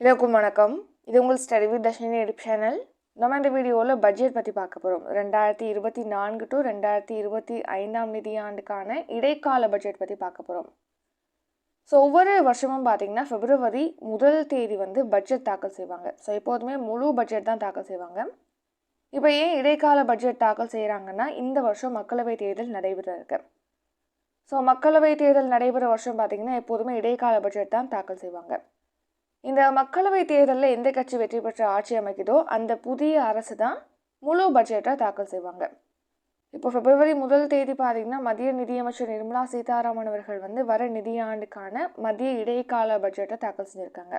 எல்லாருக்கும் வணக்கம். இது உங்கள் study with Dharshini edu channel. நம்ம இந்த வீடியோவில் பட்ஜெட் பற்றி பார்க்க போகிறோம் ரெண்டாயிரத்தி இருபத்தி நான்கு டு ரெண்டாயிரத்தி இருபத்தி ஐந்தாம் நிதியாண்டுக்கான இடைக்கால பட்ஜெட் பற்றி பார்க்க போகிறோம் ஸோ ஒவ்வொரு வருஷமும் பார்த்தீங்கன்னா பிப்ரவரி முதல் தேதி வந்து பட்ஜெட் தாக்கல் செய்வாங்க. ஸோ எப்போதுமே முழு பட்ஜெட் தான் தாக்கல் செய்வாங்க. இப்போ ஏன் இடைக்கால பட்ஜெட் தாக்கல் செய்கிறாங்கன்னா இந்த வருஷம் மக்களவைத் தேர்தல் நடைபெற இருக்கு ஸோ மக்களவைத் தேர்தல் நடைபெற வருஷம் பார்த்தீங்கன்னா எப்போதுமே இடைக்கால பட்ஜெட் தான் தாக்கல் செய்வாங்க. இந்த மக்களவை தேர்தலில் எந்த கட்சி வெற்றி பெற்ற ஆட்சி அமைக்குதோ அந்த புதிய அரசு தான் முழு பட்ஜெட்டை தாக்கல் செய்வாங்க. இப்போ பிப்ரவரி முதல் தேதி பார்த்தீங்கன்னா மத்திய நிதியமைச்சர் நிர்மலா சீதாராமன் அவர்கள் வந்து வர நிதியாண்டுக்கான மத்திய இடைக்கால பட்ஜெட்டை தாக்கல் செஞ்சுருக்காங்க.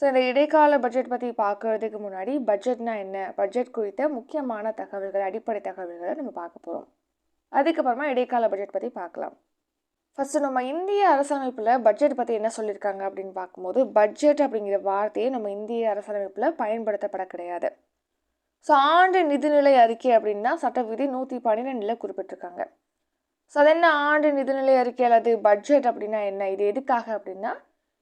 ஸோ இந்த இடைக்கால பட்ஜெட் பற்றி பார்க்கறதுக்கு முன்னாடி பட்ஜெட்னா என்ன? பட்ஜெட் குறித்த முக்கியமான தகவல்கள் அடிப்படை தகவல்களை நம்ம பார்க்க போகிறோம் அதுக்கப்புறமா இடைக்கால பட்ஜெட் பற்றி பார்க்கலாம். ஃபஸ்ட்டு நம்ம இந்திய அரசமைப்பில் பட்ஜெட் பற்றி என்ன சொல்லியிருக்காங்க அப்படின்னு பார்க்கும்போது பட்ஜெட் அப்படிங்கிற வார்த்தையை நம்ம இந்திய அரசமைப்பில் பயன்படுத்தப்பட கிடையாது. ஸோ ஆண்டு நிதிநிலை அறிக்கை அப்படின்னா சட்ட விதி நூற்றி பன்னிரெண்டில் குறிப்பிட்டிருக்காங்க. ஸோ அது என்ன ஆண்டு நிதிநிலை அறிக்கை அல்லது பட்ஜெட் அப்படின்னா என்ன? இது எதுக்காக அப்படின்னா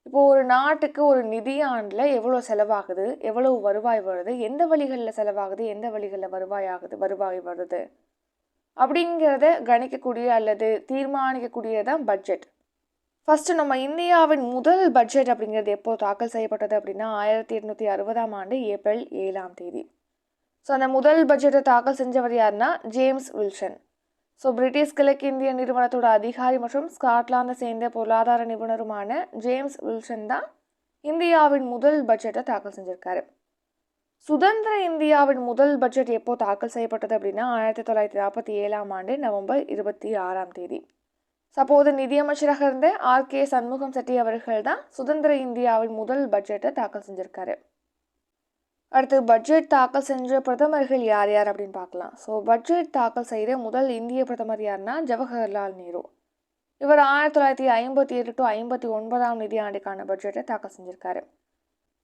இப்போ ஒரு நாட்டுக்கு ஒரு நிதியாண்டில் எவ்வளோ செலவாகுது எவ்வளோ வருவாய் வருது எந்த வழிகளில் செலவாகுது எந்த வழிகளில் வருவாய் ஆகுது வருவாய் வருது? அப்படிங்கிறத கணிக்கக்கூடிய அல்லது தீர்மானிக்கக்கூடியது தான் பட்ஜெட் ஃபஸ்ட்டு நம்ம இந்தியாவின் முதல் பட்ஜெட் அப்படிங்கிறது எப்போ தாக்கல் செய்யப்பட்டது அப்படின்னா ஆயிரத்தி எட்நூற்றி அறுபதாம் ஆண்டு ஏப்ரல் ஏழாம் தேதி. ஸோ அந்த முதல் பட்ஜெட்டை தாக்கல் செஞ்சவர் யாருன்னா ஜேம்ஸ் வில்சன் ஸோ பிரிட்டிஷ் கிழக்கிந்திய நிறுவனத்தோட அதிகாரி மற்றும் ஸ்காட்லாந்தை சேர்ந்த பொருளாதார நிபுணருமான ஜேம்ஸ் வில்சன் தான் இந்தியாவின் முதல் பட்ஜெட்டை தாக்கல் செஞ்சுருக்காரு. சுதந்திர இந்தியாவின் முதல் பட்ஜெட் எப்போ தாக்கல் செய்யப்பட்டது அப்படின்னா ஆயிரத்தி தொள்ளாயிரத்தி நாற்பத்தி ஏழாம் ஆண்டு நவம்பர் இருபத்தி ஆறாம் தேதி. அப்போது நிதியமைச்சராக இருந்த ஆர். கே. சண்முகம் செட்டி அவர்கள் தான் சுதந்திர இந்தியாவின் முதல் பட்ஜெட்டை தாக்கல் செஞ்சிருக்காரு. அடுத்து பட்ஜெட் தாக்கல் செஞ்ச பிரதமர்கள் யார் யார் அப்படின்னு பார்க்கலாம். ஸோ பட்ஜெட் தாக்கல் செய்த முதல் இந்திய பிரதமர் யாருன்னா ஜவஹர்லால் நேரு. இவர் ஆயிரத்தி தொள்ளாயிரத்தி ஐம்பத்தி ஏழு டு ஐம்பத்தி ஒன்பதாம் நிதியாண்டுக்கான பட்ஜெட்டை தாக்கல் செஞ்சிருக்காரு.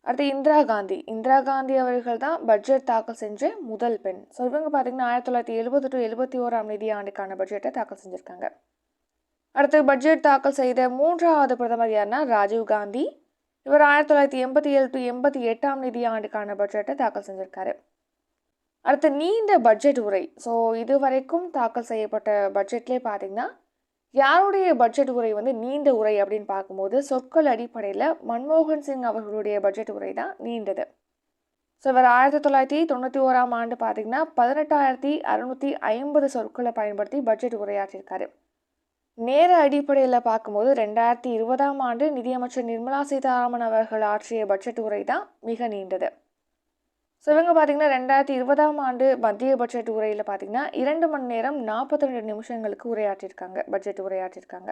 அடுத்து இந்திரா காந்தி. இந்திரா காந்தி அவர்கள் தான் பட்ஜெட் தாக்கல் செஞ்ச முதல் பெண். ஸோ இவங்க பார்த்தீங்கன்னா ஆயிரத்தி தொள்ளாயிரத்தி எழுபது டு எழுபத்தி ஓராம் நிதி ஆண்டுக்கான பட்ஜெட்டை தாக்கல் செஞ்சுருக்காங்க. அடுத்து பட்ஜெட் தாக்கல் செய்த மூன்றாவது பிரதமர் யாருன்னா ராஜீவ் காந்தி. இவர் ஆயிரத்தி தொள்ளாயிரத்தி எண்பத்தி ஏழு டு எண்பத்தி எட்டாம் நிதி ஆண்டுக்கான பட்ஜெட்டை தாக்கல் செஞ்சுருக்காரு. அடுத்து நீண்ட பட்ஜெட் உரை. ஸோ இது வரைக்கும் தாக்கல் செய்யப்பட்ட பட்ஜெட்லேயே பார்த்தீங்கன்னா யாருடைய பட்ஜெட் உரை வந்து நீண்ட உரை அப்படின்னு பார்க்கும்போது சொற்கள் அடிப்படையில் மன்மோகன் சிங் அவர்களுடைய பட்ஜெட் உரை தான் நீண்டது. ஸோ இவர் ஆயிரத்தி தொள்ளாயிரத்தி தொண்ணூற்றி ஓராம் ஆண்டு பார்த்தீங்கன்னா பதினெட்டாயிரத்தி அறுநூற்றி ஐம்பது சொற்களை பயன்படுத்தி பட்ஜெட் உரையாற்றியிருக்காரு. நேர அடிப்படையில் பார்க்கும்போது ரெண்டாயிரத்தி இருபதாம் ஆண்டு நிதியமைச்சர் நிர்மலா சீதாராமன் அவர்கள் ஆற்றிய பட்ஜெட் உரை தான் மிக நீண்டது. ஸோ இவங்க பார்த்தீங்கன்னா ரெண்டாயிரத்தி இருபதாம் ஆண்டு மத்திய பட்ஜெட் உரையில் பார்த்தீங்கன்னா இரண்டு மணி நேரம் நாற்பத்தி ரெண்டு நிமிஷங்களுக்கு உரையாற்றியிருக்காங்க. பட்ஜெட் உரையாற்றியிருக்காங்க.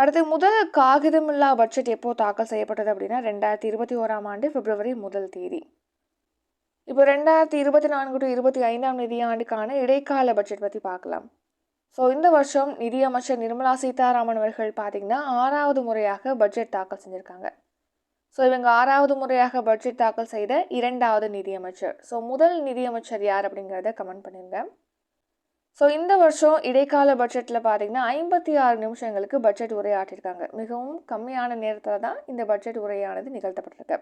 அடுத்து முதல் காகிதமில்லா பட்ஜெட் எப்போ தாக்கல் செய்யப்பட்டது அப்படின்னா ரெண்டாயிரத்தி இருபத்தி ஓராம் ஆண்டு பிப்ரவரி முதல் தேதி. இப்போ ரெண்டாயிரத்தி இருபத்தி நான்கு டு இருபத்தி ஐந்தாம் நிதியாண்டுக்கான இடைக்கால பட்ஜெட் பற்றி பார்க்கலாம். ஸோ இந்த வருஷம் நிதியமைச்சர் நிர்மலா சீதாராமன் அவர்கள் பார்த்தீங்கன்னா ஆறாவது முறையாக பட்ஜெட் தாக்கல் செஞ்சுருக்காங்க. ஸோ இவங்க ஆறாவது முறையாக பட்ஜெட் தாக்கல் செய்த இரண்டாவது நிதியமைச்சர். ஸோ முதல் நிதியமைச்சர் யார் அப்படிங்கிறத கமெண்ட் பண்ணிருங்க. ஸோ இந்த வருஷம் இடைக்கால பட்ஜெட்டில் பார்த்தீங்கன்னா ஐம்பத்தி ஆறு நிமிஷங்களுக்கு பட்ஜெட் உரையாற்றிருக்காங்க. மிகவும் கம்மியான நேரத்தில் தான் இந்த பட்ஜெட் உரையானது நிகழ்த்தப்பட்டிருக்கு.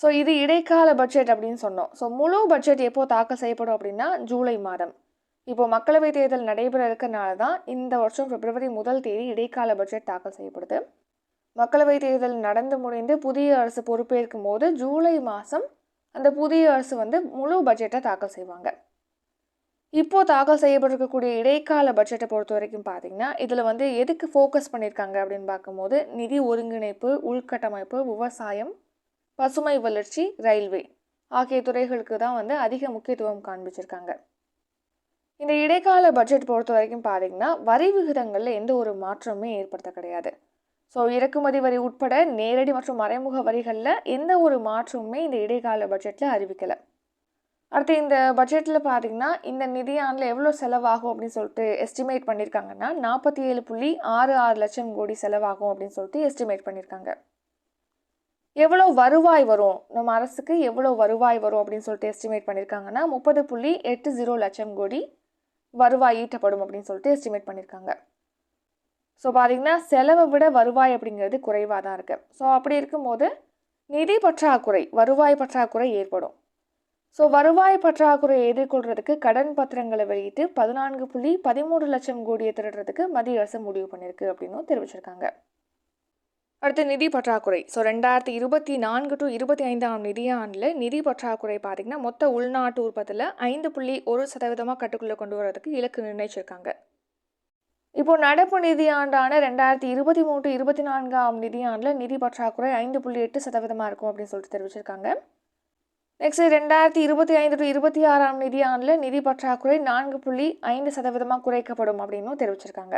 ஸோ இது இடைக்கால பட்ஜெட் அப்படின்னு சொன்னோம். ஸோ முழு பட்ஜெட் எப்போ தாக்கல் செய்யப்படும் அப்படின்னா ஜூலை மாதம். இப்போ மக்களவைத் தேர்தல் நடைபெற இருக்கனால தான் இந்த வருஷம் பிப்ரவரி முதல் தேதி இடைக்கால பட்ஜெட் தாக்கல் செய்யப்படுது. மக்களவைத் தேர்தல் நடந்து முடிந்து புதிய அரசு பொறுப்பேற்கும் போது ஜூலை மாதம் அந்த புதிய அரசு வந்து முழு பட்ஜெட்டை தாக்கல் செய்வாங்க. இப்போ தாக்கல் செய்யப்பட்டிருக்கக்கூடிய இடைக்கால பட்ஜெட்டை பொறுத்த வரைக்கும் பார்த்தீங்கன்னா இதில் வந்து எதுக்கு ஃபோக்கஸ் பண்ணியிருக்காங்க அப்படின்னு பார்க்கும்போது நிதி ஒருங்கிணைப்பு உள்கட்டமைப்பு விவசாயம் பசுமை வளர்ச்சி ரயில்வே ஆகிய துறைகளுக்கு தான் வந்து அதிக முக்கியத்துவம் காண்பிச்சிருக்காங்க. இந்த இடைக்கால பட்ஜெட் பொறுத்த வரைக்கும் பார்த்தீங்கன்னா வரி விகிதங்களில் எந்த ஒரு மாற்றமுமே ஏற்படுத்த கிடையாது. ஸோ இறக்குமதி வரி உட்பட நேரடி மற்றும் மறைமுக வரிகளில் எந்த ஒரு மாற்றமுமே இந்த இடைக்கால பட்ஜெட்டில் அறிவிக்கலை. அடுத்து இந்த பட்ஜெட்டில் பார்த்தீங்கன்னா இந்த நிதியாண்டில் எவ்வளோ செலவாகும் அப்படின்னு சொல்லிட்டு எஸ்டிமேட் பண்ணியிருக்காங்கன்னா நாற்பத்தி ஏழு புள்ளி ஆறு ஆறு லட்சம் கோடி செலவாகும் அப்படின்னு சொல்லிட்டு எஸ்டிமேட் பண்ணியிருக்காங்க எவ்வளோ வருவாய் வரும்? நம்ம அரசுக்கு எவ்வளோ வருவாய் வரும் அப்படின்னு சொல்லிட்டு எஸ்டிமேட் பண்ணியிருக்காங்கன்னா முப்பது புள்ளி எட்டு ஜீரோ லட்சம் கோடி வருவாய் ஈட்டப்படும் அப்படின்னு சொல்லிட்டு எஸ்டிமேட் பண்ணியிருக்காங்க ஸோ பார்த்தீங்கன்னா செலவை விட வருவாய் அப்படிங்கிறது குறைவாக தான் இருக்குது ஸோ அப்படி இருக்கும்போது நிதி பற்றாக்குறை வருவாய் பற்றாக்குறை ஏற்படும். ஸோ வருவாய் பற்றாக்குறையை எதிர்கொள்றதுக்கு கடன் பத்திரங்களை வெளியிட்டு பதினான்கு புள்ளி பதிமூன்று லட்சம் கோடியை திரட்டுறதுக்கு மத்திய அரசு முடிவு பண்ணியிருக்கு அப்படின்னும் தெரிவிச்சிருக்காங்க. அடுத்து நிதி பற்றாக்குறை. ஸோ ரெண்டாயிரத்தி இருபத்தி நான்கு டு இருபத்தி ஐந்தாம் நிதியாண்டில் நிதி பற்றாக்குறை பார்த்திங்கன்னா மொத்த உள்நாட்டு உற்பத்தியில் ஐந்து புள்ளி ஒரு சதவீதமாக கட்டுக்குள்ளே கொண்டு வரதுக்கு இலக்கு நிர்ணயிச்சிருக்காங்க. இப்போ நடப்பு நிதியாண்டான ரெண்டாயிரத்தி இருபத்தி மூன்று இருபத்தி நான்காம் நிதியாண்டில் நிதி பற்றாக்குறை ஐந்து புள்ளி எட்டு சதவீதமாக இருக்கும் அப்படின்னு சொல்லிட்டு தெரிவிச்சிருக்காங்க. நெக்ஸ்ட் ரெண்டாயிரத்தி இருபத்தி ஐந்து டு இருபத்தி ஆறாம் நிதியாண்டில் நிதி பற்றாக்குறை நான்கு புள்ளி ஐந்து சதவீதமாக குறைக்கப்படும் அப்படின்னும் தெரிவிச்சிருக்காங்க.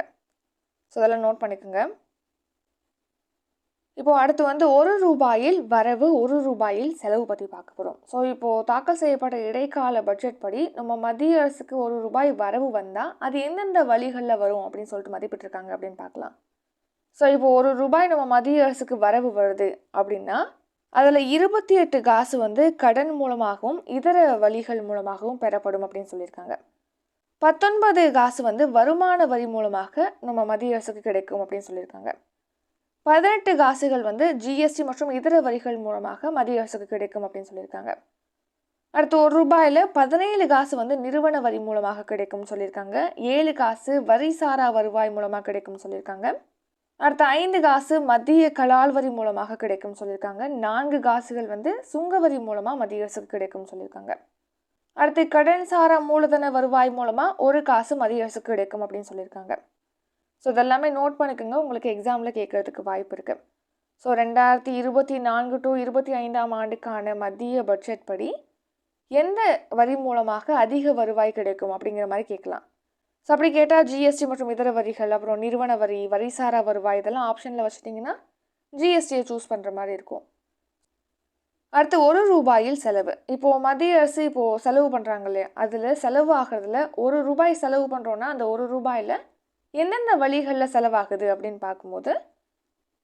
ஸோ அதெல்லாம் நோட் பண்ணிக்கோங்க. இப்போது அடுத்து வந்து ஒரு ரூபாயில் வரவு ஒரு ரூபாயில் செலவு பற்றி பார்க்க போகிறோம் ஸோ இப்போது தாக்கல் செய்யப்பட்ட இடைக்கால பட்ஜெட் படி நம்ம மத்திய அரசுக்கு ஒரு ரூபாய் வரவு வந்தால் அது எந்தெந்த வழிகளில் வரும் அப்படின்னு சொல்லிட்டு மதிப்பிட்டிருக்காங்க அப்படின்னு பார்க்கலாம். ஸோ இப்போ ஒரு ரூபாய் நம்ம மத்திய அரசுக்கு வரவு வருது அப்படின்னா அதில் இருபத்தி எட்டு காசு வந்து கடன் மூலமாகவும் இதர வழிகள் மூலமாகவும் பெறப்படும் அப்படின்னு சொல்லியிருக்காங்க. பத்தொன்பது காசு வந்து வருமான வரி மூலமாக நம்ம மத்திய அரசுக்கு கிடைக்கும் அப்படின்னு சொல்லியிருக்காங்க. பதினெட்டு காசுகள் வந்து ஜிஎஸ்டி மற்றும் இதர வரிகள் மூலமாக மத்திய அரசுக்கு கிடைக்கும் அப்படின்னு சொல்லியிருக்காங்க. அடுத்து ஒரு ரூபாயில் பதினேழு காசு வந்து நிறுவன வரி மூலமாக கிடைக்கும்னு சொல்லியிருக்காங்க. ஏழு காசு வரி சாரா வருவாய் மூலமாக கிடைக்கும்னு சொல்லியிருக்காங்க. அடுத்த ஐந்து காசு மத்திய கலால் வரி மூலமாக கிடைக்கும் சொல்லியிருக்காங்க. நான்கு காசுகள் வந்து சுங்க வரி மூலமாக மத்திய அரசுக்கு கிடைக்கும் சொல்லியிருக்காங்க. அடுத்து கடன் சாரா மூலதன வருவாய் மூலமாக ஒரு காசு மத்திய அரசுக்கு கிடைக்கும் அப்படின்னு சொல்லியிருக்காங்க. ஸோ இதெல்லாமே நோட் பண்ணிக்கோங்க. உங்களுக்கு எக்ஸாமில் கேட்குறதுக்கு வாய்ப்பு இருக்குது ஸோ ரெண்டாயிரத்தி இருபத்தி நான்கு டு இருபத்தி ஐந்தாம் ஆண்டுக்கான மத்திய பட்ஜெட் படி எந்த வரி மூலமாக அதிக வருவாய் கிடைக்கும் அப்படிங்கிற மாதிரி கேட்கலாம். ஸோ அப்படி கேட்டால் ஜிஎஸ்டி மற்றும் இதர வரிகள் அப்புறம் நிறுவன வரி வரிசாரா வருவாய் இதெல்லாம் ஆப்ஷனில் வச்சுட்டிங்கன்னா ஜிஎஸ்டியை சூஸ் பண்ணுற மாதிரி இருக்கும். அடுத்து ஒரு ரூபாயில் செலவு. இப்போது மத்திய அரசு இப்போது செலவு பண்ணுறாங்க இல்லையா? அதில் செலவு ஆகிறதுல ஒரு ரூபாய் செலவு பண்ணுறோன்னா அந்த ஒரு ரூபாயில் எந்தெந்த வழிகளில் செலவாகுது அப்படின்னு பார்க்கும்போது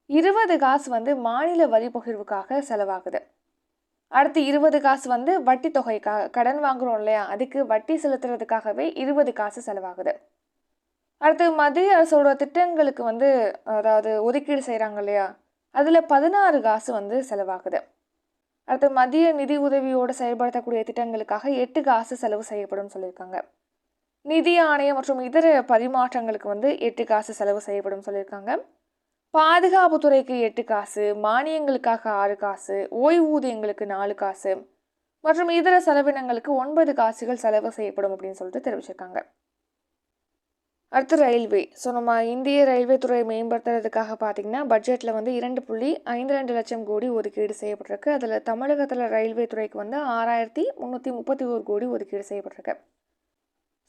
இருபது காசு வந்து மாநில வரி பகிர்வுக்காக செலவாகுது. அடுத்து இருபது காசு வந்து வட்டி தொகைக்காக கடன் வாங்குறோம் இல்லையா? அதுக்கு வட்டி செலுத்துறதுக்காகவே இருபது காசு செலவாகுது. அடுத்து மத்திய அரசோட திட்டங்களுக்கு வந்து அதாவது ஒதுக்கீடு செய்கிறாங்க இல்லையா? அதில் பதினாறு காசு வந்து செலவாகுது. அடுத்து மத்திய நிதி உதவியோடு செயல்படுத்தக்கூடிய திட்டங்களுக்காக எட்டு காசு செலவு செய்யப்படும் சொல்லியிருக்காங்க. நிதி ஆணையம் மற்றும் இதர பரிமாற்றங்களுக்கு வந்து எட்டு காசு செலவு செய்யப்படும் சொல்லியிருக்காங்க. பாதுகாப்புத்துறைக்கு எட்டு காசு மானியங்களுக்காக ஆறு காசு ஓய்வூதியங்களுக்கு நாலு காசு மற்றும் இதர செலவினங்களுக்கு ஒன்பது காசுகள் செலவு செய்யப்படும் அப்படின்னு சொல்லிட்டு தெரிவிச்சிருக்காங்க. அடுத்து ரயில்வே. ஸோ நம்ம இந்திய ரயில்வே துறையை மேம்படுத்துறதுக்காக பார்த்தீங்கன்னா பட்ஜெட்டில் வந்து இரண்டு புள்ளி ஐந்து ரெண்டு லட்சம் கோடி ஒதுக்கீடு செய்யப்பட்டிருக்கு. அதில் தமிழகத்தில் ரயில்வே துறைக்கு வந்து ஆறாயிரத்தி முந்நூற்றி முப்பத்தி ஒரு கோடி ஒதுக்கீடு செய்யப்பட்டிருக்கு.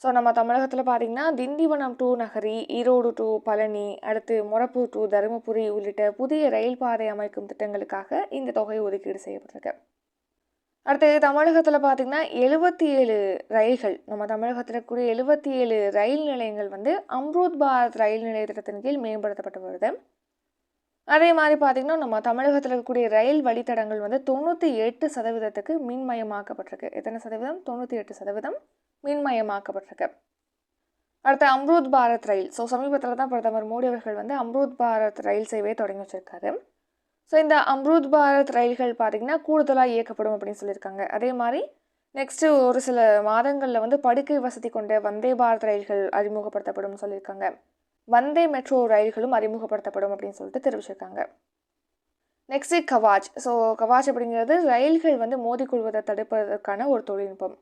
ஸோ நம்ம தமிழகத்தில் பார்த்திங்கன்னா திண்டிவனம் டு நகரி ஈரோடு டு பழனி அடுத்து முறப்பூர் டு தருமபுரி உள்ளிட்ட புதிய ரயில் பாதை அமைக்கும் திட்டங்களுக்காக இந்த தொகை ஒதுக்கீடு செய்யப்பட்டிருக்கு. அடுத்து தமிழகத்தில் பார்த்திங்கன்னா எழுபத்தி ஏழு ரயில்கள் நம்ம தமிழகத்தில் இருக்கக்கூடிய எழுபத்தி ஏழு ரயில் நிலையங்கள் வந்து அம்ரூத் பாரத் ரயில் நிலைய திட்டத்தின் கீழ் மேம்படுத்தப்பட்டு வருது. அதே மாதிரி பார்த்திங்கன்னா நம்ம தமிழகத்தில் இருக்கக்கூடிய ரயில் வழித்தடங்கள் வந்து தொண்ணூற்றி எட்டு சதவீதத்துக்கு மின்மயமாக்கப்பட்டிருக்கு. எத்தனை சதவீதம்? தொண்ணூற்றி எட்டு சதவீதம். மின்மயமாக்கப்பட்டிருக்கு. அடுத்து அம்ரூத் பாரத் ரயில். ஸோ சமீபத்தில் தான் பிரதமர் மோடி அவர்கள் வந்து அம்ரூத் பாரத் ரயில் சேவையை தொடங்கி வச்சுருக்காரு. ஸோ இந்த அம்ரூத் பாரத் ரயில்கள் பார்த்திங்கன்னா கூடுதலாக இயக்கப்படும் அப்படின்னு சொல்லியிருக்காங்க. அதே மாதிரி நெக்ஸ்ட்டு ஒரு சில மாதங்களில் வந்து படுக்கை வசதி கொண்ட வந்தே பாரத் ரயில்கள் அறிமுகப்படுத்தப்படும் சொல்லியிருக்காங்க. வந்தே மெட்ரோ ரயில்களும் அறிமுகப்படுத்தப்படும் அப்படின்னு சொல்லிட்டு தெரிவிச்சிருக்காங்க. நெக்ஸ்ட்டு கவாஜ். ஸோ கவாஜ் அப்படிங்கிறது ரயில்கள் வந்து மோதிக்கொள்வதை தடுப்பதற்கான ஒரு தொழில்நுட்பம்.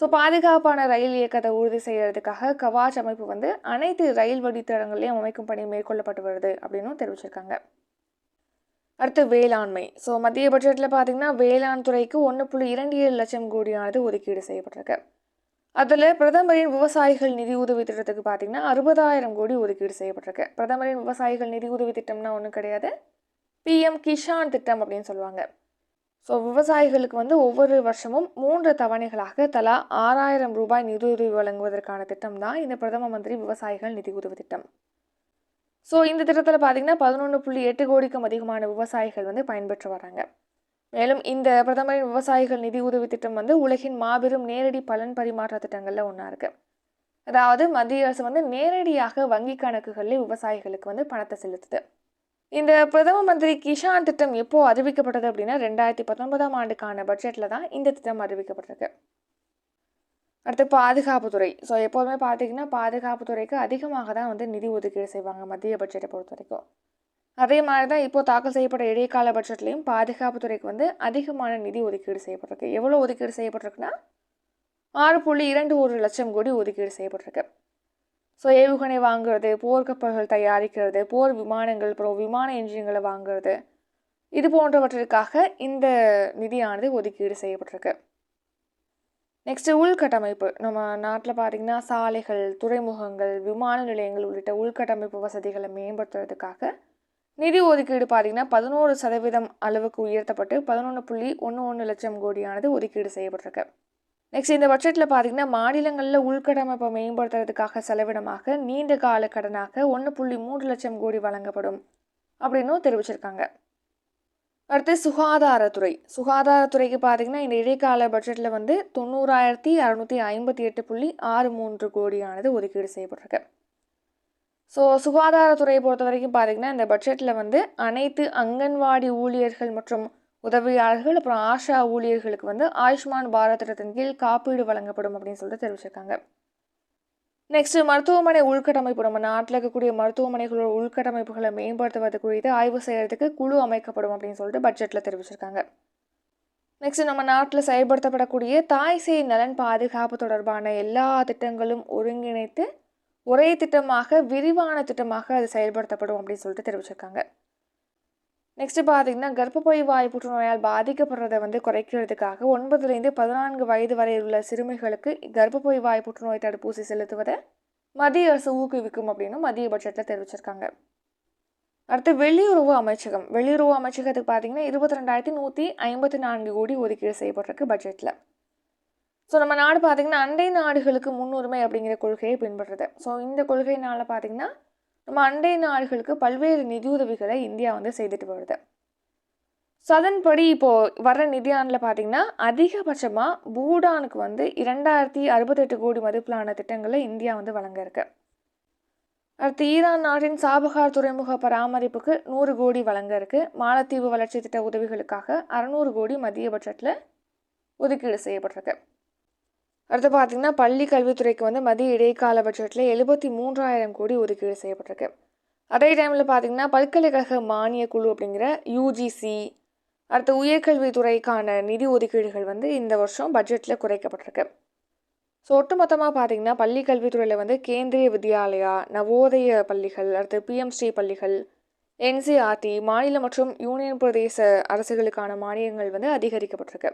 ஸோ பாதுகாப்பான ரயில் இயக்கத்தை உறுதி செய்கிறதுக்காக கவாச் அமைப்பு வந்து அனைத்து ரயில் வழித்தடங்களையும் அமைக்கும் பணி மேற்கொள்ளப்பட்டு வருது அப்படின்னும் தெரிவிச்சிருக்காங்க. அடுத்து வேளாண்மை. ஸோ மத்திய பட்ஜெட்டில் பார்த்திங்கன்னா வேளாண் துறைக்கு ஒன்று புள்ளி இரண்டு ஏழு லட்சம் கோடியானது ஒதுக்கீடு செய்யப்பட்டிருக்கு. அதில் பிரதமரின் விவசாயிகள் நிதி உதவி திட்டத்துக்கு பார்த்திங்கன்னா அறுபதாயிரம் கோடி ஒதுக்கீடு செய்யப்பட்டிருக்கு. பிரதமரின் விவசாயிகள் நிதி உதவி திட்டம்னா ஒன்றும் கிடையாது. பிஎம் கிஷான் திட்டம் அப்படின்னு சொல்லுவாங்க. ஸோ விவசாயிகளுக்கு வந்து ஒவ்வொரு வருஷமும் மூன்று தவணைகளாக தலா ஆறாயிரம் ரூபாய் நிதியுதவி வழங்குவதற்கான திட்டம் தான் இந்த பிரதம மந்திரி விவசாயிகள் நிதி உதவி திட்டம். ஸோ இந்த திட்டத்தில் பார்த்திங்கன்னா பதினொன்று புள்ளி எட்டு கோடிக்கும் அதிகமான விவசாயிகள் வந்து பயன்பெற்று வராங்க. மேலும் இந்த பிரதமரின் விவசாயிகள் நிதி உதவி திட்டம் வந்து உலகின் மாபெரும் நேரடி பலன் பரிமாற்ற திட்டங்களில் ஒன்றா இருக்குது அதாவது மத்திய அரசு வந்து நேரடியாக வங்கி கணக்குகளில் விவசாயிகளுக்கு வந்து பணத்தை செலுத்துது. இந்த பிரதம மந்திரி கிஷான் திட்டம் எப்போ அறிவிக்கப்பட்டது அப்படின்னா ரெண்டாயிரத்தி பத்தொன்பதாம் ஆண்டுக்கான பட்ஜெட்டில் தான் இந்த திட்டம் அறிவிக்கப்பட்டிருக்கு. அடுத்து பாதுகாப்புத்துறை. ஸோ எப்போதுமே பார்த்தீங்கன்னா பாதுகாப்புத்துறைக்கு அதிகமாக தான் வந்து நிதி ஒதுக்கீடு செய்வாங்க மத்திய பட்ஜெட்டை பொறுத்த வரைக்கும் அதே மாதிரி தான் இப்போ தாக்கல் செய்யப்பட்ட இடைக்கால பட்ஜெட்லேயும் பாதுகாப்புத்துறைக்கு வந்து அதிகமான நிதி ஒதுக்கீடு செய்யப்பட்டிருக்கு. எவ்வளோ ஒதுக்கீடு செய்யப்பட்டிருக்குன்னா? ஆறு புள்ளி இரண்டு ஒரு லட்சம் கோடி ஒதுக்கீடு செய்யப்பட்டிருக்கு. ஸோ ஏவுகணை வாங்குறது போர்க்கப்பல்கள் தயாரிக்கிறது போர் விமானங்கள் அப்புறம் விமான என்ஜின்களை வாங்குறது. இது போன்றவற்றிற்காக இந்த நிதியானது ஒதுக்கீடு செய்யப்பட்டிருக்கு. நெக்ஸ்ட்டு உள்கட்டமைப்பு. நம்ம நாட்டில் பார்த்திங்கன்னா சாலைகள் துறைமுகங்கள் விமான நிலையங்கள் உள்ளிட்ட உள்கட்டமைப்பு வசதிகளை மேம்படுத்துறதுக்காக நிதி ஒதுக்கீடு பார்த்திங்கன்னா பதினோரு சதவீதம் அளவுக்கு உயர்த்தப்பட்டு பதினொன்று புள்ளி ஒன்று ஒன்று லட்சம் கோடியானது ஒதுக்கீடு செய்யப்பட்டிருக்கு. நெக்ஸ்ட் இந்த பட்ஜெட்டில் பார்த்திங்கன்னா மாநிலங்களில் உள்கட்டமைப்பை மேம்படுத்துறதுக்காக செலவினமாக நீண்ட கால கடனாக ஒன்று புள்ளி மூன்று லட்சம் கோடி வழங்கப்படும் அப்படின்னும் தெரிவிச்சிருக்காங்க. அடுத்து சுகாதாரத்துறை. சுகாதாரத்துறைக்கு பார்த்திங்கன்னா இந்த இடைக்கால பட்ஜெட்டில் வந்து தொண்ணூறாயிரத்தி அறுநூற்றி ஐம்பத்தி எட்டு புள்ளி ஆறு மூன்று கோடியானது ஒதுக்கீடு செய்யப்பட்டிருக்கு. ஸோ சுகாதாரத்துறையை பொறுத்த வரைக்கும் பார்த்திங்கன்னா இந்த பட்ஜெட்டில் வந்து அனைத்து அங்கன்வாடி ஊழியர்கள் மற்றும் உதவியாளர்கள் அப்புறம் ஆஷா ஊழியர்களுக்கு வந்து ஆயுஷ்மான் பாரத் திட்டத்தின் கீழ் காப்பீடு வழங்கப்படும் அப்படின்னு சொல்லிட்டு தெரிவிச்சிருக்காங்க. நெக்ஸ்ட் மருத்துவமனை உள்கட்டமைப்பு. நம்ம நாட்டில் இருக்கக்கூடிய மருத்துவமனைகளோட உள்கட்டமைப்புகளை மேம்படுத்துவது குறித்து ஆய்வு செய்கிறதுக்கு குழு அமைக்கப்படும் அப்படின்னு சொல்லிட்டு பட்ஜெட்டில் தெரிவிச்சிருக்காங்க. நெக்ஸ்ட் நம்ம நாட்டில் செயல்படுத்தப்படக்கூடிய தாய் சேய் நலன் பாதுகாப்பு தொடர்பான எல்லா திட்டங்களும் ஒருங்கிணைத்து ஒரே திட்டமாக விரிவான திட்டமாக அது செயல்படுத்தப்படும் அப்படின்னு சொல்லிட்டு தெரிவிச்சிருக்காங்க. நெக்ஸ்ட் பார்த்தீங்கன்னா கர்ப்பப்பை வாய் புற்றுநோயால் பாதிக்கப்படுறதை வந்து குறைக்கிறதுக்காக ஒன்பதுலேருந்து பதினான்கு வயது வரை உள்ள சிறுமிகளுக்கு கர்ப்பப்பை வாய் புற்றுநோய் தடுப்பூசி செலுத்துவதை மத்திய அரசு ஊக்குவிக்கும் அப்படின்னு மத்திய பட்ஜெட்டில் தெரிவிச்சிருக்காங்க. அடுத்து வெளியுறவு அமைச்சகம். வெளியுறவு அமைச்சகத்துக்கு பார்த்தீங்கன்னா இருபத்தி ரெண்டாயிரத்தி நூற்றி ஐம்பத்தி நான்கு கோடி ஒதுக்கீடு செய்யப்பட்டிருக்கு பட்ஜெட்டில் ஸோ நம்ம நாடு பார்த்திங்கன்னா அண்டை நாடுகளுக்கு முன்னுரிமை அப்படிங்கிற கொள்கையை பின்பற்றுது. ஸோ இந்த கொள்கையினால் பார்த்திங்கன்னா நம்ம அண்டை நாடுகளுக்கு பல்வேறு நிதியுதவிகளை இந்தியா வந்து செய்துட்டு வருது ஸோ அதன்படி இப்போது வர நிதியாண்டில் பார்த்திங்கன்னா அதிகபட்சமாக பூடானுக்கு வந்து இரண்டாயிரத்தி அறுபத்தெட்டு கோடி மதிப்பிலான திட்டங்களை இந்தியா வந்து வழங்க இருக்கு. அடுத்து ஈரான் நாட்டின் சாபகார் துறைமுக பராமரிப்புக்கு நூறு கோடி வழங்க இருக்கு. மாலத்தீவு வளர்ச்சி திட்ட உதவிகளுக்காக அறநூறு கோடி மத்திய பட்ஜெட்டில் ஒதுக்கீடு செய்யப்பட்டிருக்கு. அடுத்து பார்த்திங்கன்னா பள்ளி கல்வித்துறைக்கு வந்து மதிய இடைக்கால பட்ஜெட்டில் எழுபத்தி மூன்றாயிரம் கோடி ஒதுக்கீடு செய்யப்பட்டிருக்கு. அதே டைமில் பார்த்திங்கன்னா பல்கலைக்கழக மானிய குழு அப்படிங்கிற யூஜிசி அடுத்து உயர்கல்வித்துறைக்கான நிதி ஒதுக்கீடுகள் வந்து இந்த வருஷம் பட்ஜெட்டில் குறைக்கப்பட்டிருக்கு. ஸோ ஒட்டுமொத்தமாக பார்த்திங்கன்னா பள்ளி கல்வித்துறையில் வந்து கேந்திரிய வித்யாலயா நவோதய பள்ளிகள் அடுத்து பிஎம்ஸ்டி பள்ளிகள் என்சிஆர்டி மாநில மற்றும் யூனியன் பிரதேச அரசுகளுக்கான மானியங்கள் வந்து அதிகரிக்கப்பட்டிருக்கு.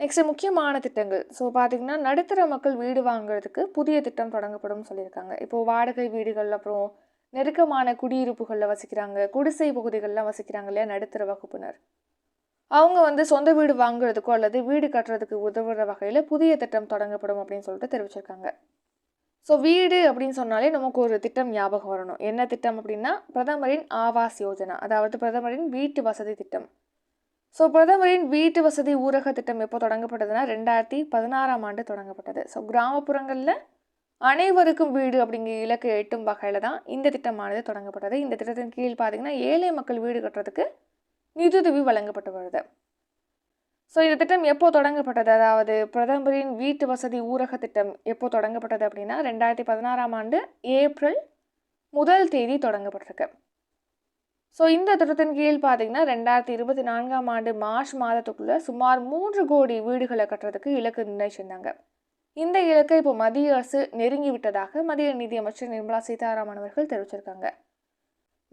நெக்ஸ்ட் முக்கியமான திட்டங்கள். ஸோ பார்த்திங்கன்னா நடுத்தர மக்கள் வீடு வாங்குறதுக்கு புதிய திட்டம் தொடங்கப்படும் சொல்லியிருக்காங்க. இப்போது வாடகை வீடுகள் அப்புறம் நெருக்கமான குடியிருப்புகளில் வசிக்கிறாங்க. குடிசை பகுதிகளில் வசிக்கிறாங்க இல்லையா நடுத்தர வகுப்பினர். அவங்க வந்து சொந்த வீடு வாங்குறதுக்கோ அல்லது வீடு கட்டுறதுக்கு உதவுற வகையில் புதிய திட்டம் தொடங்கப்படும் அப்படின்னு சொல்லிட்டு தெரிவிச்சிருக்காங்க. ஸோ வீடு அப்படின்னு சொன்னாலே நமக்கு ஒரு திட்டம் ஞாபகம் வரணும். என்ன திட்டம் அப்படின்னா பிரதமரின் ஆவாஸ் யோஜனா. அதாவது பிரதமரின் வீட்டு வசதி திட்டம். ஸோ பிரதமரின் வீட்டு வசதி ஊரக திட்டம் எப்போ தொடங்கப்பட்டதுன்னா ரெண்டாயிரத்தி பதினாறாம் ஆண்டு தொடங்கப்பட்டது. ஸோ கிராமப்புறங்களில் அனைவருக்கும் வீடு அப்படிங்கிற இலக்கு எட்டும் வகையில் தான் இந்த திட்டமானது தொடங்கப்பட்டது. இந்த திட்டத்தின் கீழ் பார்த்திங்கன்னா ஏழை மக்கள் வீடு கட்டுறதுக்கு நிதியுதவி வழங்கப்பட்டு வருது. ஸோ இந்த திட்டம் எப்போ தொடங்கப்பட்டது? அதாவது பிரதமரின் வீட்டு வசதி ஊரக திட்டம் எப்போ தொடங்கப்பட்டது அப்படின்னா ரெண்டாயிரத்தி பதினாறாம் ஆண்டு ஏப்ரல் முதல் தேதி தொடங்கப்பட்டிருக்கு. ஸோ இந்த திட்டத்தின் கீழ் பார்த்தீங்கன்னா ரெண்டாயிரத்தி இருபத்தி நான்காம் ஆண்டு மார்ச் மாதத்துக்குள்ளே சுமார் மூன்று கோடி வீடுகளை கட்டுறதுக்கு இலக்கு நிர்ணயிச்சிருந்தாங்க. இந்த இலக்கை இப்போ மத்திய அரசு நெருங்கி விட்டதாக மத்திய நிதியமைச்சர் நிர்மலா சீதாராமன் அவர்கள் தெரிவிச்சிருக்காங்க.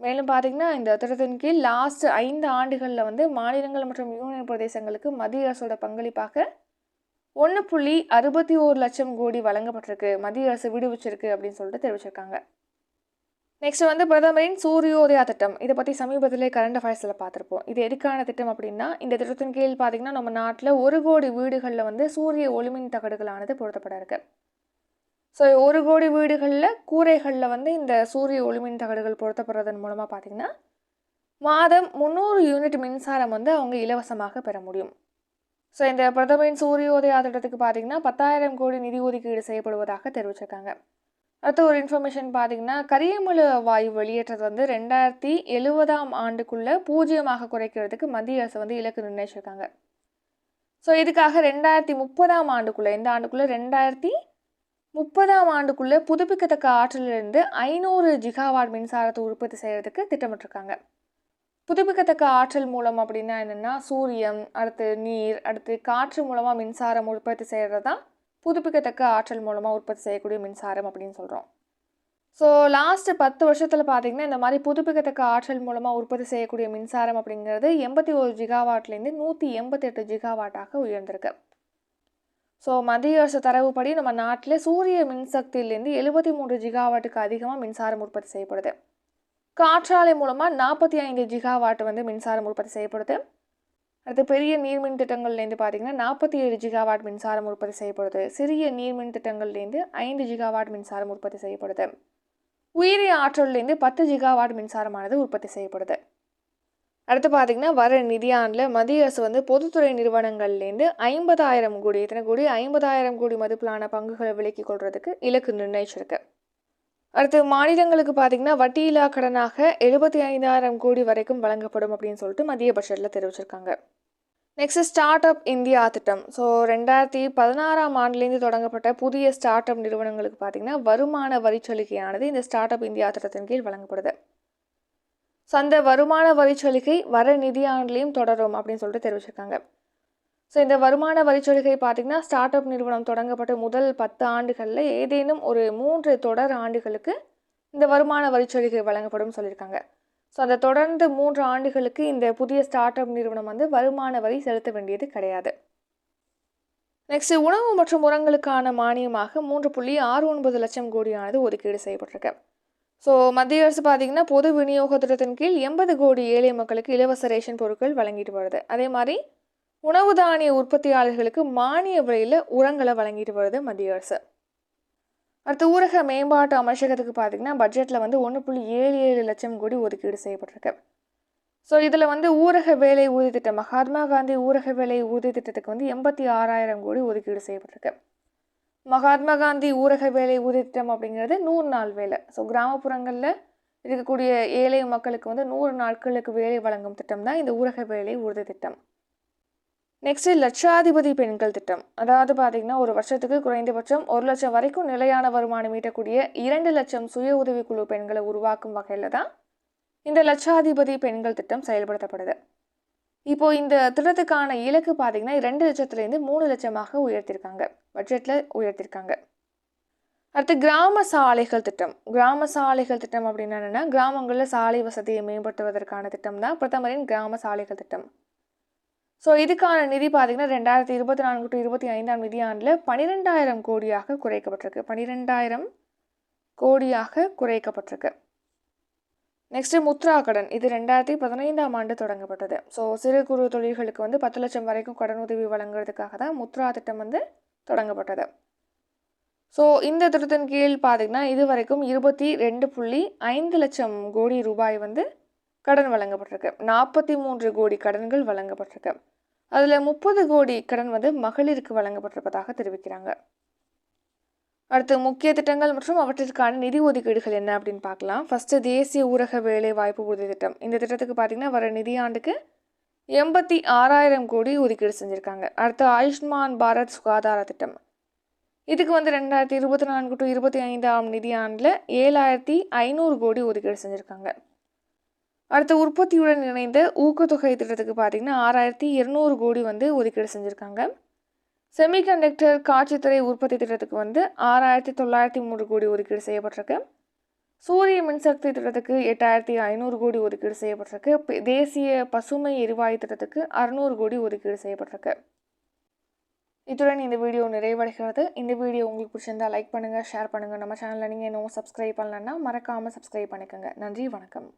மேலும் பார்த்தீங்கன்னா இந்த திட்டத்தின் கீழ் லாஸ்ட் ஐந்து ஆண்டுகளில் வந்து மாநிலங்கள் மற்றும் யூனியன் பிரதேசங்களுக்கு மத்திய அரசோட பங்களிப்பாக ஒன்று புள்ளி அறுபத்தி ஓரு லட்சம் கோடி வழங்கப்பட்டிருக்கு. மத்திய அரசு விடுவிச்சிருக்கு அப்படின்னு சொல்லிட்டு தெரிவிச்சிருக்காங்க. நெக்ஸ்ட் வந்து பிரதமரின் சூரியோதயா திட்டம். இதை பற்றி சமீபத்திலே கரண்ட் அஃபேர்ஸில் பார்த்துருப்போம். இது எதுக்கான திட்டம் அப்படின்னா இந்த திட்டத்தின் கீழ் பார்த்திங்கன்னா நம்ம நாட்டில் ஒரு கோடி வீடுகளில் வந்து சூரிய ஒளிமின் தகடுகளானது பொருத்தப்பட இருக்கு. ஸோ ஒரு கோடி வீடுகளில் கூரைகளில் வந்து இந்த சூரிய ஒளிமின் தகடுகள் பொருத்தப்படுறதன் மூலமாக பார்த்திங்கன்னா மாதம் முந்நூறு யூனிட் மின்சாரம் வந்து அவங்க இலவசமாக பெற முடியும். ஸோ இந்த பிரதமரின் சூரியோதயா திட்டத்துக்கு பார்த்திங்கன்னா பத்தாயிரம் கோடி நிதி ஒதுக்கீடு செய்யப்படுவதாக தெரிவிச்சிருக்காங்க. அடுத்த ஒரு இன்ஃபர்மேஷன் பார்த்தீங்கன்னா கரியமில வாயு வெளியேற்றது வந்து ரெண்டாயிரத்தி எழுபதாம் ஆண்டுக்குள்ளே பூஜ்ஜியமாக குறைக்கிறதுக்கு மத்திய அரசு வந்து இலக்கு நிர்ணயிச்சிருக்காங்க. ஸோ இதுக்காக ரெண்டாயிரத்தி முப்பதாம் ஆண்டுக்குள்ளே இந்த ஆண்டுக்குள்ளே ரெண்டாயிரத்தி முப்பதாம் ஆண்டுக்குள்ளே புதுப்பிக்கத்தக்க ஆற்றலிலிருந்து ஐநூறு ஜிகாவாட் மின்சாரத்தை உற்பத்தி செய்கிறதுக்கு திட்டமிட்டிருக்காங்க. புதுப்பிக்கத்தக்க ஆற்றல் மூலம் அப்படின்னா என்னென்னா சூரியன் அடுத்து நீர் அடுத்து காற்று மூலமாக மின்சாரம் உற்பத்தி செய்கிறது தான் புதுப்பிக்கத்தக்க ஆற்றல் மூலமாக உற்பத்தி செய்யக்கூடிய மின்சாரம் அப்படின்னு சொல்கிறோம் ஸோ லாஸ்ட்டு பத்து வருஷத்தில் பார்த்திங்கன்னா இந்த மாதிரி புதுப்பிக்கத்தக்க ஆற்றல் மூலமாக உற்பத்தி செய்யக்கூடிய மின்சாரம் அப்படிங்கிறது எண்பத்தி ஒரு ஜிகாவாட்லேருந்து நூற்றி எண்பத்தெட்டு ஜிகாவாட்டாக உயர்ந்திருக்கு. ஸோ மத்திய அரசு தரவுப்படி நம்ம நாட்டில் சூரிய மின்சக்தியிலேருந்து எழுபத்தி மூன்று ஜிகாவாட்டுக்கு அதிகமாக மின்சாரம் உற்பத்தி செய்யப்படுது. காற்றாலை மூலமாக நாற்பத்தி ஐந்து ஜிகாவாட் வந்து மின்சாரம் உற்பத்தி செய்யப்படுது. அடுத்து பெரிய நீர்மின் திட்டங்கள்லேருந்து பார்த்தீங்கன்னா நாற்பத்தி ஏழு ஜிகாவாட் மின்சாரம் உற்பத்தி செய்யப்படுது. சிறிய நீர்மின் திட்டங்கள்லேருந்து ஐந்து ஜிகாவாட் மின்சாரம் உற்பத்தி செய்யப்படுது. உயிரி ஆற்றல்லேருந்து பத்து ஜிகாவாட் மின்சாரமானது உற்பத்தி செய்யப்படுது. அடுத்து பார்த்தீங்கன்னா வர நிதியாண்டில் மத்திய அரசு வந்து பொதுத்துறை நிறுவனங்கள்லேருந்து ஐம்பதாயிரம் கோடி இத்தனை கோடி ஐம்பதாயிரம் கோடி மதிப்பிலான பங்குகளை விலக்கிக் கொள்றதுக்கு இலக்கு நிர்ணயிச்சிருக்கு. அடுத்து மாநிலங்களுக்கு பார்த்தீங்கன்னா வட்டியில்லா கடனாக எழுபத்தி ஐந்தாயிரம் கோடி வரைக்கும் வழங்கப்படும் அப்படின்னு சொல்லிட்டு மத்திய பட்ஜெட்டில் தெரிவிச்சிருக்காங்க. நெக்ஸ்ட் ஸ்டார்ட் அப் இந்தியா திட்டம். ஸோ ரெண்டாயிரத்தி பதினாறாம் ஆண்டுலேருந்து தொடங்கப்பட்ட புதிய ஸ்டார்ட் அப் நிறுவனங்களுக்கு பார்த்திங்கன்னா வருமான வரிச்சலுகையானது இந்த ஸ்டார்ட் அப் இந்தியா திட்டத்தின் கீழ் வழங்கப்படுது. ஸோ அந்த வருமான வரிச்சலுகை வர நிதியாண்டுலேயும் தொடரும் அப்படின்னு சொல்லிட்டு தெரிவிச்சிருக்காங்க. ஸோ இந்த வருமான வரிச்சலுகை பார்த்திங்கன்னா ஸ்டார்ட் அப் நிறுவனம் தொடங்கப்பட்ட முதல் பத்து ஆண்டுகளில் ஏதேனும் ஒரு மூன்று தொடர் ஆண்டுகளுக்கு இந்த வருமான வரிச்சலுகை வழங்கப்படும் சொல்லியிருக்காங்க. ஸோ அதை தொடர்ந்து மூன்று ஆண்டுகளுக்கு இந்த புதிய ஸ்டார்ட் அப் நிறுவனம் வந்து வருமான வரி செலுத்த வேண்டியது கிடையாது. நெக்ஸ்ட் உணவு மற்றும் உரங்களுக்கான மானியமாக மூன்று புள்ளி ஆறு ஒன்பது லட்சம் கோடியானது ஒதுக்கீடு செய்யப்பட்டிருக்கு. ஸோ மத்திய அரசு பார்த்திங்கன்னா பொது விநியோக திட்டத்தின் கீழ் எண்பது கோடி ஏழை மக்களுக்கு இலவச ரேஷன் பொருட்கள் வழங்கிட்டு வருது. அதே மாதிரி உணவு தானிய உற்பத்தியாளர்களுக்கு மானிய விலையில் உரங்களை வழங்கிட்டு வருது மத்திய அரசு. அடுத்து ஊரக மேம்பாட்டு அமைச்சகத்துக்கு பார்த்திங்கன்னா பட்ஜெட்டில் வந்து ஒன்று புள்ளி ஏழு ஏழு லட்சம் கோடி ஒதுக்கீடு செய்யப்பட்டிருக்கு. ஸோ இதில் வந்து ஊரக வேலை ஊதிய திட்டம் மகாத்மா காந்தி ஊரக வேலை ஊதிய திட்டத்துக்கு வந்து எண்பத்தி ஆறாயிரம் கோடி ஒதுக்கீடு செய்யப்பட்டிருக்கு. மகாத்மா காந்தி ஊரக வேலை ஊதிய திட்டம் அப்படிங்கிறது நூறு நாள் வேலை. ஸோ கிராமப்புறங்களில் இருக்கக்கூடிய ஏழை மக்களுக்கு வந்து நூறு நாட்களுக்கு வேலை வழங்கும் திட்டம் தான் இந்த ஊரக வேலை உறுதி திட்டம். நெக்ஸ்ட்டு லட்சாதிபதி பெண்கள் திட்டம். அதாவது பார்த்திங்கன்னா ஒரு வருஷத்துக்கு குறைந்தபட்சம் ஒரு லட்சம் வரைக்கும் நிலையான வருமானம் ஈட்டக்கூடிய இரண்டு லட்சம் சுய உதவிக்குழு பெண்களை உருவாக்கும் வகையில் தான் இந்த லட்சாதிபதி பெண்கள் திட்டம் செயல்படுத்தப்படுது. இப்போது இந்த திட்டத்துக்கான இலக்கு பார்த்தீங்கன்னா இரண்டு லட்சத்துலேருந்து மூணு லட்சமாக உயர்த்திருக்காங்க. பட்ஜெட்டில் உயர்த்திருக்காங்க. அடுத்து கிராம சாலைகள் திட்டம். கிராம சாலைகள் திட்டம் அப்படின்னா என்னென்னா கிராமங்களில் சாலை வசதியை மேம்படுத்துவதற்கான திட்டம் தான் பிரதமரின் கிராம சாலைகள் திட்டம். ஸோ இதுக்கான நிதி பார்த்திங்கன்னா ரெண்டாயிரத்தி இருபத்தி நான்கு டு இருபத்தி ஐந்தாம் நிதியாண்டில் பன்னிரெண்டாயிரம் கோடியாக குறைக்கப்பட்டிருக்கு. பன்னிரெண்டாயிரம் கோடியாக குறைக்கப்பட்டிருக்கு. நெக்ஸ்ட்டு முத்ரா கடன். இது ரெண்டாயிரத்தி பதினைந்தாம் ஆண்டு தொடங்கப்பட்டது. ஸோ சிறு குறு தொழில்களுக்கு வந்து பத்து லட்சம் வரைக்கும் கடன் உதவி வழங்குறதுக்காக தான் முத்ரா திட்டம் வந்து தொடங்கப்பட்டது. ஸோ இந்த திட்டத்தின் கீழ் பார்த்திங்கன்னா இது வரைக்கும் இருபத்தி ரெண்டு புள்ளி ஐந்து லட்சம் கோடி ரூபாய் வந்து கடன் வழங்கப்பட்டிருக்கு. நாற்பத்தி மூன்று கோடி கடன்கள் வழங்கப்பட்டிருக்கு. அதில் முப்பது கோடி கடன் வந்து மகளிருக்கு வழங்கப்பட்டிருப்பதாக தெரிவிக்கிறாங்க. அடுத்து முக்கிய திட்டங்கள் மற்றும் அவற்றிற்கான நிதி ஒதுக்கீடுகள் என்ன அப்படின்னு பார்க்கலாம். ஃபஸ்ட்டு தேசிய ஊரக வேலை வாய்ப்பு உறுதி திட்டம். இந்த திட்டத்துக்கு பார்த்திங்கன்னா வர நிதியாண்டுக்கு எண்பத்தி ஆறாயிரம் கோடி ஒதுக்கீடு செஞ்சுருக்காங்க. அடுத்து ஆயுஷ்மான் பாரத் சுகாதார திட்டம். இதுக்கு வந்து ரெண்டாயிரத்தி இருபத்தி நான்கு டு இருபத்தி ஐந்தாம் நிதியாண்டில் ஏழாயிரத்தி ஐநூறு கோடி ஒதுக்கீடு செஞ்சுருக்காங்க. அடுத்த உற்பத்தியுடன் இணைந்த ஊக்கத்தொகை திட்டத்துக்கு பார்த்திங்கன்னா ஆறாயிரத்தி இருநூறு கோடி வந்து ஒதுக்கீடு செஞ்சுருக்காங்க. செமிகண்டக்டர் காட்சித்துறை உற்பத்தி திட்டத்துக்கு வந்து ஆறாயிரத்தி தொள்ளாயிரத்தி மூன்று கோடி ஒதுக்கீடு செய்யப்பட்டிருக்கு. சூரிய மின்சக்தி திட்டத்துக்கு எட்டாயிரத்தி ஐநூறு கோடி ஒதுக்கீடு செய்யப்பட்டிருக்கு. தேசிய பசுமை எரிவாயு திட்டத்துக்கு அறுநூறு கோடி ஒதுக்கீடு செய்யப்பட்டிருக்கு. இத்துடன் இந்த வீடியோ நிறைவடைகிறது. இந்த வீடியோ உங்களுக்கு பிடிச்சிருந்தா லைக் பண்ணுங்கள் ஷேர் பண்ணுங்கள் நம்ம சேனலில் நீங்கள் இன்னும் சப்ஸ்கிரைப் பண்ணலன்னா மறக்காமல் சப்ஸ்கிரைப் பண்ணிக்கோங்க. நன்றி வணக்கம்.